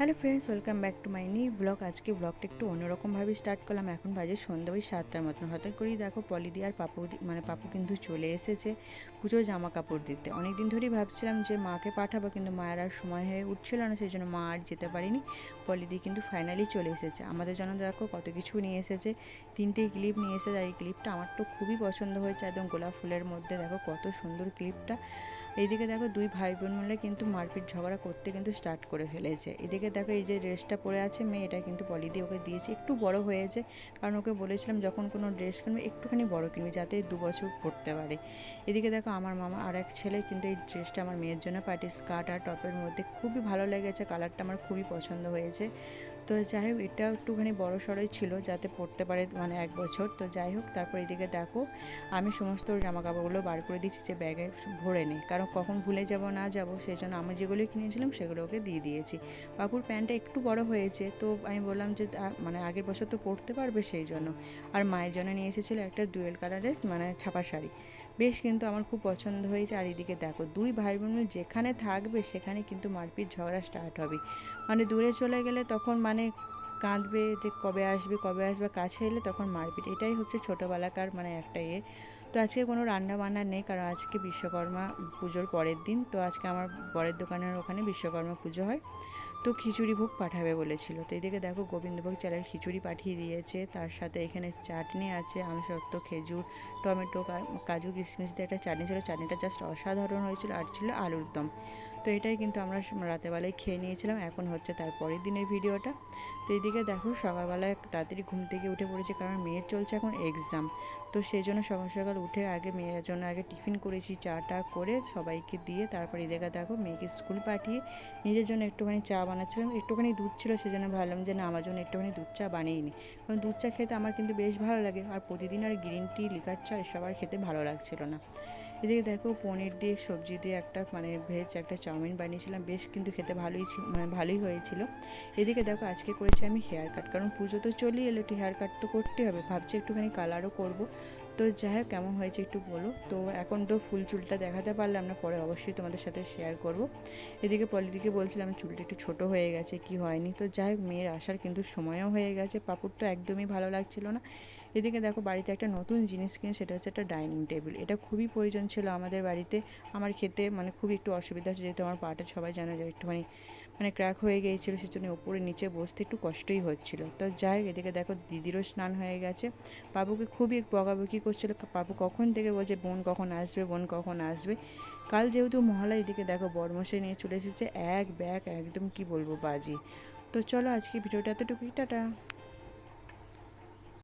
Hello friends, welcome back to my নি vlog. আজকে ব্লগটা একটু অন্যরকমভাবে স্টার্ট করলাম। এখন বাজে সন্ধ্যা ওই সাতটার মতন। হঠাৎ করেই দেখো পলিদি আর পাপু মানে পাপু কিন্তু চলে এসেছে পুজোর জামা কাপড় দিতে। অনেক দিন ধরেই ভাবছিলাম যে মাকে পাঠাবো, কিন্তু মায়ের আর সময় হয়ে উঠছিল না, সেই জন্য মা আর যেতে পারিনি। পলিদি কিন্তু ফাইনালি চলে এসেছে। আমাদের জন্য দেখো কত কিছু নিয়ে এসেছে। তিনটে ক্লিপ নিয়ে এসেছে আর এই ক্লিপটা আমার তো খুবই পছন্দ হয়েছে। একদম গোলাপ ফুলের মধ্যে দেখো কত সুন্দর ক্লিপটা এইদিকে দেখো দুই ভাই বোন মিলে কিন্তু মারপিট ঝগড়া করতে কিন্তু স্টার্ট করে ফেলেছে। এদিকে দেখো এই যে ড্রেসটা পরে আছে মেয়ে, এটা কিন্তু পলিদি ওকে দিয়েছে। একটু বড় হয়েছে, কারণ ওকে বলেছিলাম যখন কোনো ড্রেস কিনবে, একটুখানি বড় কিনবে যাতে দু বছর পরতে পারে। এদিকে দেখো আমার মামা আর এক ছেলে কিন্তু এই ড্রেসটা আমার মেয়ের জন্য পার্টি স্কার্ট আর টপের মধ্যে খুবই ভালো লেগেছে, কালারটা আমার খুবই পছন্দ হয়েছে। তো যাই হোক এটা একটুখানি বড় সড়োই ছিল যাতে পড়তে পারে মানে এক বছর। তো যাই হোক, তারপর এদিকে দেখো, আমি সমস্ত জামা কাপড়গুলো বার করে দিচ্ছি যে ব্যাগে ভরে নেই। কারণ কখন ভুলে যাব, না যাব সেই জন্য আমি যেগুলো কিনেছিলাম সেগুলো ওকে দিয়ে দিয়েছি। বাপুর প্যান্টটা একটু বড় হয়েছে, তো আমি বললাম যে মানে আগের বছর তো পরতে পারবে সেই জন্য। আর মায়ের জন্য নিয়ে এসেছিল একটা ডুয়েল কালারের মানে ছাপা শাড়ি। বেশ কিন্তু আমার খুব পছন্দ হয়েছে। আর এদিকে দেখো, দুই ভাই বোন যেখানে থাকবে সেখানে কিন্তু মারপিট ঝগড়া স্টার্ট হবে। মানে দূরে চলে গেলে তখন মানে কাঁদবে যে কবে আসবে কবে আসবে, কাছে এলে তখন মারপিট। এটাই হচ্ছে ছোটোবেলাকার মানে একটা ইয়ে তো আজকে কোনো রান্না বান্না নেই, কারণ আজকে বিশ্বকর্মা পুজোর পরের দিন। তো আজকে আমার বরের দোকানের ওখানে বিশ্বকর্মা পুজো হয়। তো খিচুড়ি ভোগ পাঠাবে বলেছিল। তো এদিকে দেখো গোবিন্দভোগ চালের খিচুড়ি পাঠিয়ে দিয়েছে। তার সাথে এখানে চাটনি আছে আমসত্ব খেজুর, টমেটো কাজু, কিশমিশ দিয়ে একটা চাটনি ছিল। চাটনিটা জাস্ট অসাধারণ হয়েছিল আর ছিল আলুর দম। তো এটাই কিন্তু আমরা রাতেবেলায় খেয়ে নিয়েছিলাম, এখন হচ্ছে তার পরের দিনের ভিডিওটা। তো এদিকে দেখো, সকালবেলায় তাড়াতাড়ি ঘুম থেকে উঠে পড়েছে কারণ মেয়ের চলছে এখন এক্সাম তো সেই জন্য সকাল সকাল উঠে আগে মেয়ের জন্য আগে টিফিন করেছি, চাটা করে সবাইকে দিয়ে তারপর এদিকে দেখো মেয়েকে স্কুল পাঠিয়ে নিজের জন্য একটুখানি চা বানাচ্ছিলাম। একটুখানি দুধ ছিল, সেজন্য ভাবলাম যে না, আমার জন্য একটুখানি দুধ চা বানিয়ে নিই কারণ দুধ চা খেতে আমার কিন্তু বেশ ভালো লাগে, আর প্রতিদিন আর গ্রিন টি, লিকার চা, এসব আর খেতে ভালো লাগছিল না। এদিকে দেখো পনির দিয়ে সবজি দিয়ে একটা মানে ভেজ একটা চাউমিন বানিয়েছিলাম। বেশ কিন্তু খেতে ভালোই মানে ভালোই হয়েছিল। এদিকে দেখো আজকে করেছি আমি হেয়ার কাট কারণ পুজো তো চলেই এলো, একটু হেয়ার কাট তো করতে হবে। ভাবছি একটুখানি কালারও করব। তো যাই হোক, কেমন হয়েছে একটু বলো। তো এখন তো ফুল চুলটা দেখাতে পারলাম না, পরে অবশ্যই তোমাদের সাথে শেয়ার করব। এদিকে পলিদিকে বলছিলাম চুলটা একটু ছোট হয়ে গেছে, কি হয়নি? তো যাই হোক, মেয়ের আসার কিন্তু সময়ও হয়ে গেছে। পাপুর তো একদমই ভালো লাগছিল না। এদিকে দেখো বাড়িতে একটা নতুন জিনিস কিনে, সেটা হচ্ছে একটা ডাইনিং টেবিল। এটা খুবই প্রয়োজন ছিল আমাদের বাড়িতে। আমার খেতে মানে খুবই একটু অসুবিধা হচ্ছে, যেহেতু আমার পাটা সবাই জানে যে একটুখানি মানে ক্র্যাক হয়ে গিয়েছিল, সেজন্য উপরে নিচে বসতে একটু কষ্টই হচ্ছিল। তো যাই এদিকে দেখো দিদিরও স্নান হয়ে গেছে। বাবুকে খুবই বকাবকি করছিল। বাবু কখন থেকে বলছে, বোন কখন আসবে, বোন কখন আসবে? কাল যেহেতু মহলা এদিকে দেখো বরমশাই নিয়ে চলে এসেছে, এক ব্যাগ, একদম কি বলব, বাজি। তো চলো আজকে ভিডিওটা এতটুকুই, টাটা।